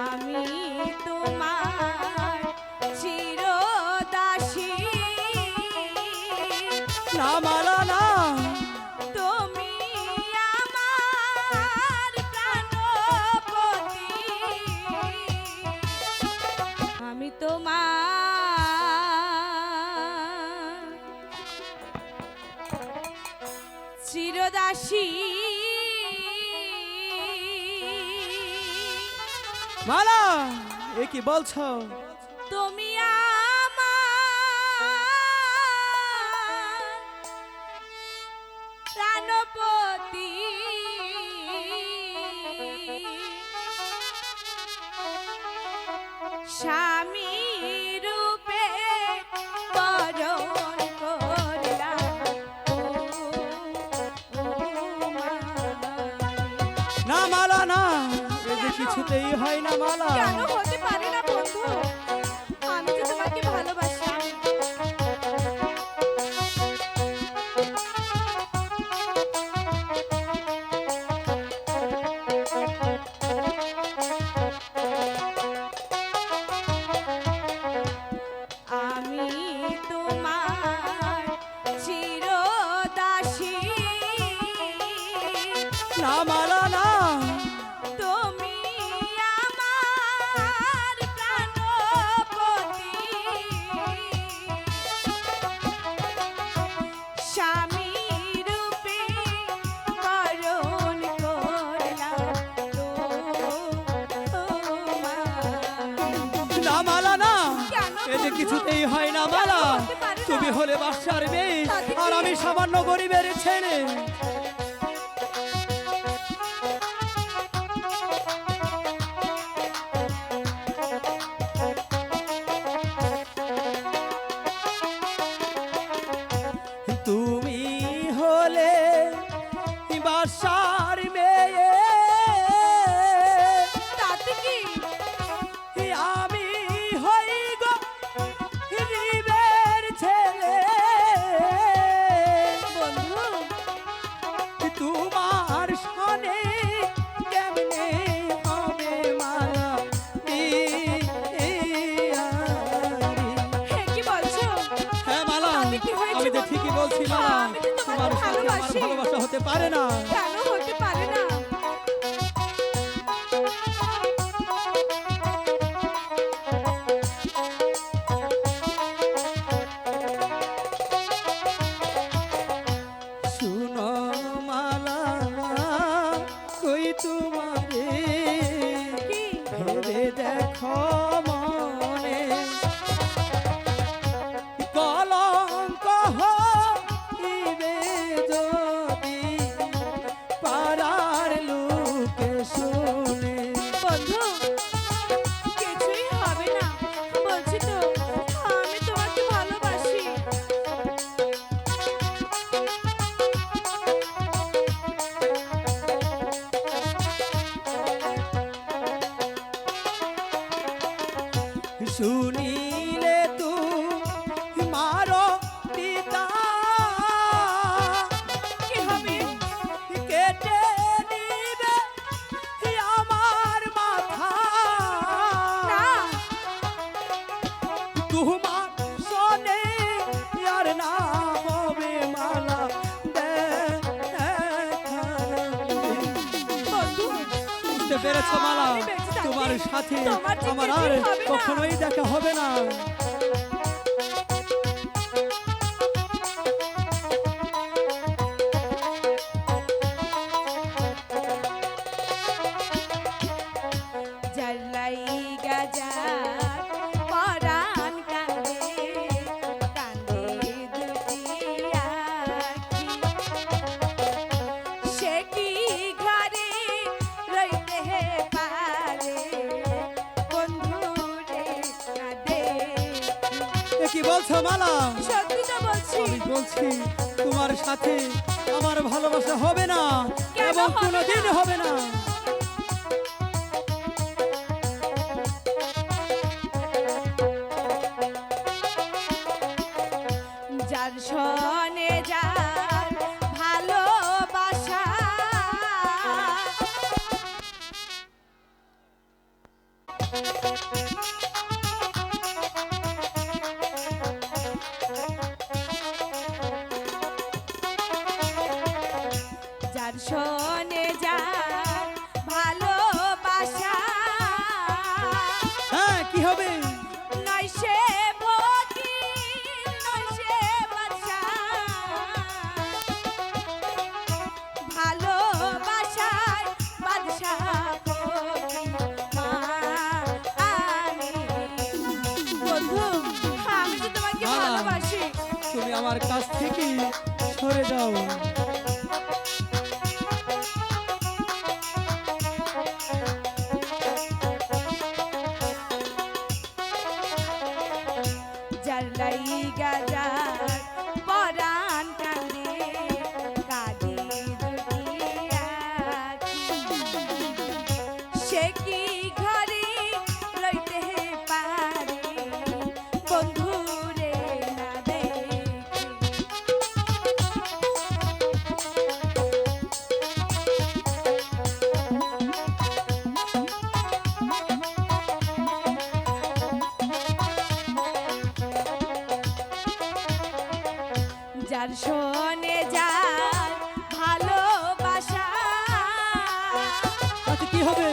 আমি তোমার চিরদাসী। না মালা এ কি বলছো তুমি প্রাণপতি স্বামী রূপে বরণ করলাম। না কিছুতেই হয় না মালা। কেন? হতে পারে না বন্ধু। আমি তো তোমাকে ভালোবাসি। আমি না মালা না কেন এ যে বন্ধু? কিছুতেই হয় না মালা? তুমি হলে বাসার মেয়ে আর আমি সামান্য গরিবের ছেলে পারে না শুনিলে তু মারো পিতা। কি হবে কেটে নিবে আমার মাথা। না। তোমার সনে আর না হবে মালা। বুঝতে পেরেছ মালা? তোমার সাথে আমার আর কখনোই দেখা হবে না। জাল্লাই গাজার বলছো মালা? সত্যি বলছি। আমি বলছি তোমার সাথে আমার ভালোবাসা হবে না এবং কোনোদিন? হবে না। শোনে যার ভালোবাসা। হ্যাঁ কি হবে? নয় সে ভোগী নয় সে বাদশা। ভালোবাসায় বাদশা ভোগী মা আমি। বন্ধু আমি যে তোমাকে ভালোবাসি। তুমি আমার কাছ থেকে সরে যাও। লাইগা যার যার শোনে যার ভালোবাসা। কি হবে?